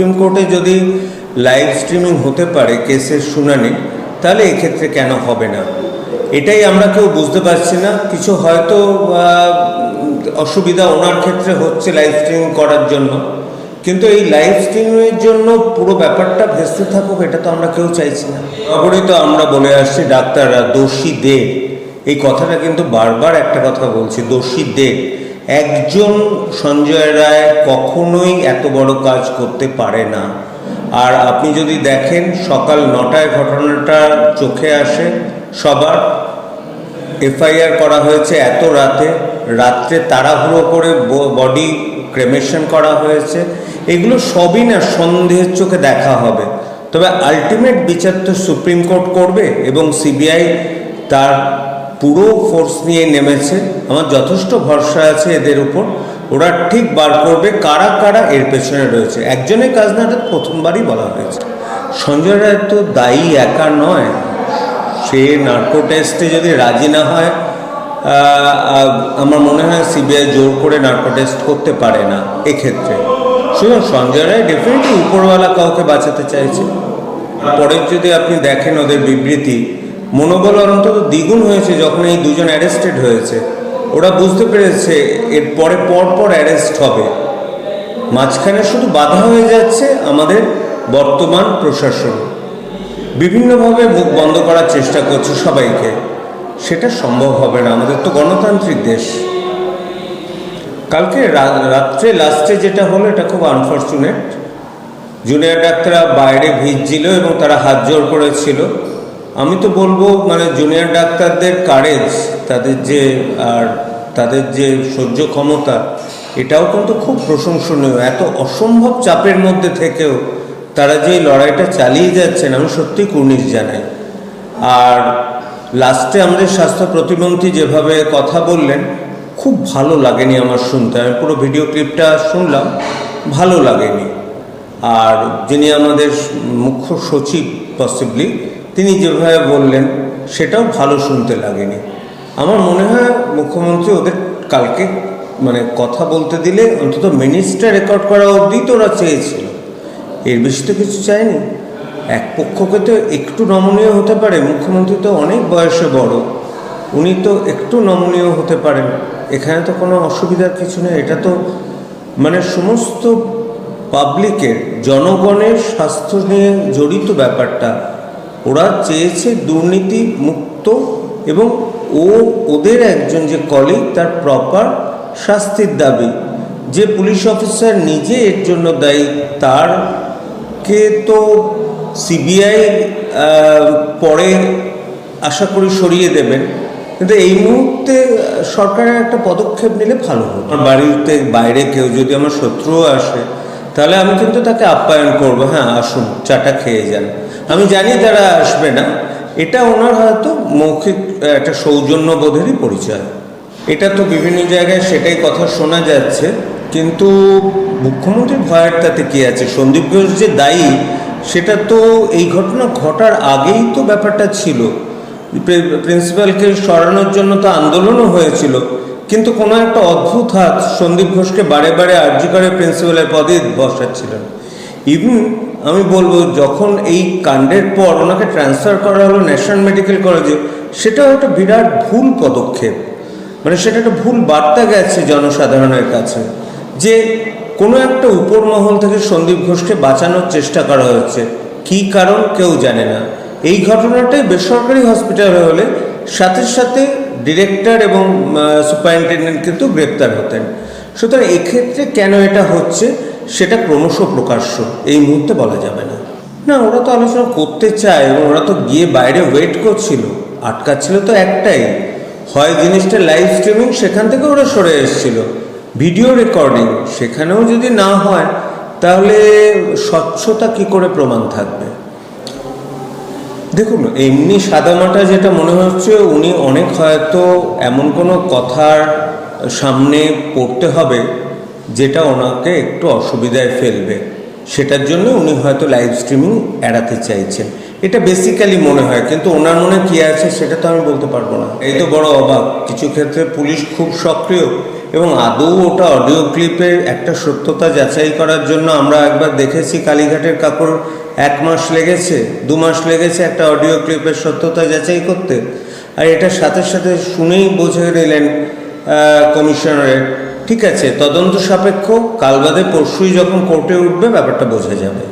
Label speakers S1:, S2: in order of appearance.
S1: Supreme কোর্টে যদি live streaming হতে পারে কেসের শুনানি, তাহলে এক্ষেত্রে কেন হবে না? এটাই আমরা কেউ বুঝতে পারছি না। কিছু হয়তো অসুবিধা ওনার ক্ষেত্রে হচ্ছে লাইভ স্ট্রিমিং করার জন্য। কিন্তু এই লাইভ স্ট্রিমিংয়ের জন্য পুরো ব্যাপারটা ভেস্তে থাকুক, এটা তো আমরা কেউ চাইছি না। অপরই তো আমরা বলে আসছি ডাক্তাররা দোষীদের এই কথাটা কিন্তু বারবার একটা কথা বলছি দোষীদের একজন সঞ্জয় রায় কখনোই এত বড় কাজ করতে পারে না। আর আপনি যদি দেখেন, সকাল নটায় ঘটনাটা চোখে আসে, সবার এফআইআর করা হয়েছে এত রাতে, রাত্রে তাড়াহুড়ো করে বডি ক্রেমেশন করা হয়েছে, এগুলো সবই না সন্দেহের চোখে দেখা হবে। তবে আলটিমেট বিচার তো সুপ্রিম কোর্ট করবে এবং সিবিআই তার পুরো ফোর্স নিয়ে নেমেছে। আমার যথেষ্ট ভরসা আছে এদের উপর। ওরা ঠিক বার করবে কারা কারা এর পেছনে রয়েছে। একজনের কাজ না প্রথমবারই বলা হয়েছে। সঞ্জয় রায় তো দায়ী, একা নয়। সে নার্কো টেস্টে যদি রাজি না হয় আমার মনে হয় সিবিআই জোর করে নার্কো টেস্ট করতে পারে না এক্ষেত্রে। সুতরাং সঞ্জয় রায় ডেফিনেটলি উপরওয়ালা কাউকে বাঁচাতে চাইছে। পরের যদি আপনি দেখেন ওদের বিবৃতি মনোবল অন্তত দ্বিগুণ হয়েছে যখন এই দুজন অ্যারেস্টেড হয়েছে। ওরা বুঝতে পেরেছে এর পরে পর পর অ্যারেস্ট হবে। মাঝখানে শুধু বাধা হয়ে যাচ্ছে আমাদের বর্তমান প্রশাসন। বিভিন্নভাবে মুখ বন্ধ করার চেষ্টা করছে সবাইকে। সেটা সম্ভব হবে না, আমাদের তো গণতান্ত্রিক দেশ। কালকে রাত্রে লাস্টে যেটা হলো, এটা খুব আনফর্চুনেট জুনিয়র ডাক্তাররা বাইরে ভিজছিল এবং তারা হাত জোর করেছিল। আমি তো বলব মানে জুনিয়র ডাক্তারদের কারেজ তাদের যে, আর তাদের যে সহ্য ক্ষমতা, এটাও কিন্তু খুব প্রশংসনীয়। এত অসম্ভব চাপের মধ্যে থেকেও তারা যে লড়াইটা চালিয়ে যাচ্ছেন, আমি সত্যি কুর্নিশ জানাই। আর লাস্টে আমাদের স্বাস্থ্য প্রতিমন্ত্রী যেভাবে কথা বললেন, খুব ভালো লাগেনি আমার শুনতে। আমি পুরো ভিডিও ক্লিপটা শুনলাম, ভালো লাগেনি। আর যিনি আমাদের মুখ্য সচিব পসিবলি তিনি যেভাবে বললেন, সেটাও ভালো শুনতে লাগেনি। আমার মনে হয় মুখ্যমন্ত্রী ওদের কালকে মানে কথা বলতে দিলে অন্তত মিনিস্টার রেকর্ড করা অবধি তো ওরা চেয়েছিল। এর বেশি তো কিছু চায়নি। এক পক্ষকে তো একটু নমনীয় হতে পারে, মুখ্যমন্ত্রী তো অনেক বয়সে বড়। উনি তো একটু নমনীয় হতে পারেন। এখানে তো কোনো অসুবিধার কিছু নেই। এটা তো মানে সমস্ত পাবলিকের জনগণের স্বাস্থ্য নিয়ে জড়িত ব্যাপারটা। ওরা চেয়েছে দুর্নীতি মুক্ত এবং ও ওদের একজন যে কলিগ তার প্রপার শাস্তির দাবি। যে পুলিশ অফিসার নিজে এর জন্য দায়ী তার কে তো সিবিআই পরে আশা করি সরিয়ে দেবেন। কিন্তু এই মুহূর্তে সরকারের একটা পদক্ষেপ নিলে ভালো হতো। আমার বাড়িতে বাইরে কেউ যদি আমার শত্রুও আসে, তাহলে আমি কিন্তু তাকে আপ্যায়ন করব। হ্যাঁ আসুন, চাটা খেয়ে যান। আমি জানি তারা আসবে না। এটা ওনার হয়তো মৌখিক, একটা সৌজন্যবোধেরই পরিচয়। এটা তো বিভিন্ন জায়গায় সেটাই কথা শোনা যাচ্ছে। কিন্তু মুখ্যমন্ত্রীর ভয়ের তাতে কী আছে? সন্দীপ ঘোষ যে দায়ী, সেটা তো এই ঘটনা ঘটার আগেই তো ব্যাপারটা ছিল। প্রিন্সিপালকে সরানোর জন্য তো আন্দোলনও হয়েছিল। কিন্তু কোনো একটা অদ্ভুত হাত সন্দীপ ঘোষকে বারে বারে আর্জি করে প্রিন্সিপালের পদে বসাচ্ছিলেন। ইভেন আমি বলব, যখন এই কাণ্ডের পর ওনাকে ট্রান্সফার করা হলো ন্যাশনাল মেডিকেল কলেজে সেটাও একটা বিরাট ভুল পদক্ষেপ। মানে সেটা একটা ভুল বার্তা গেছে জনসাধারণের কাছে, যে কোনো একটা উপর মহল থেকে সন্দীপ ঘোষকে বাঁচানোর চেষ্টা করা হয়েছে কী কারণ কেউ জানে না। এই ঘটনাটাই বেসরকারি হসপিটালে হলে সাথে সাথে ডিরেক্টর এবং সুপারিনটেন্ডেন্ট কিন্তু গ্রেপ্তার হতেন। সুতরাং এক্ষেত্রে কেন এটা হচ্ছে? সেটা ক্রমশ প্রকাশ্য। এই মুহূর্তে বলা যাবে না। না, ওরা তো আলোচনা করতে চায় এবং ওরা তো গিয়ে বাইরে ওয়েট করছিল। আটকাচ্ছিল তো একটাই। হয় জিনিসটা লাইভ স্ট্রিমিং সেখান থেকে ওরা সরে এসেছিল। ভিডিও রেকর্ডিং সেখানেও যদি না হয়, তাহলে স্বচ্ছতা কি করে প্রমাণ থাকবে? দেখুন, এমনি সাদামাটা যেটা মনে হচ্ছে, উনি অনেক হয়তো এমন কোনো কথার সামনে পড়তে হবে যেটা ওনাকে একটু অসুবিধায় ফেলবে, সেটার জন্য উনি হয়তো লাইভ স্ট্রিমিং এড়াতে চাইছেন। এটা বেসিক্যালি মনে হয়, কিন্তু ওনার মনে কি আছে সেটা তো আমি বলতে পারব না। এই তো বড় অবাক। কিছু ক্ষেত্রে পুলিশ খুব সক্রিয় এবং আদৌ ওটা অডিও ক্লিপের একটা সত্যতা যাচাই করার জন্য আমরা একবার দেখেছি কালীঘাটের কাপড় এক মাস লেগেছে, দু মাস লেগেছে একটা অডিও ক্লিপের সত্যতা যাচাই করতে। আর এটার সাথে সাথে শুনেই বোঝে নিলেন কমিশনারের ঠিক আছে তদন্ত সাপেক্ষ কাল বাদে পরশুই যখন কোর্টে উঠবে ব্যাপারটা বোঝা যাবে।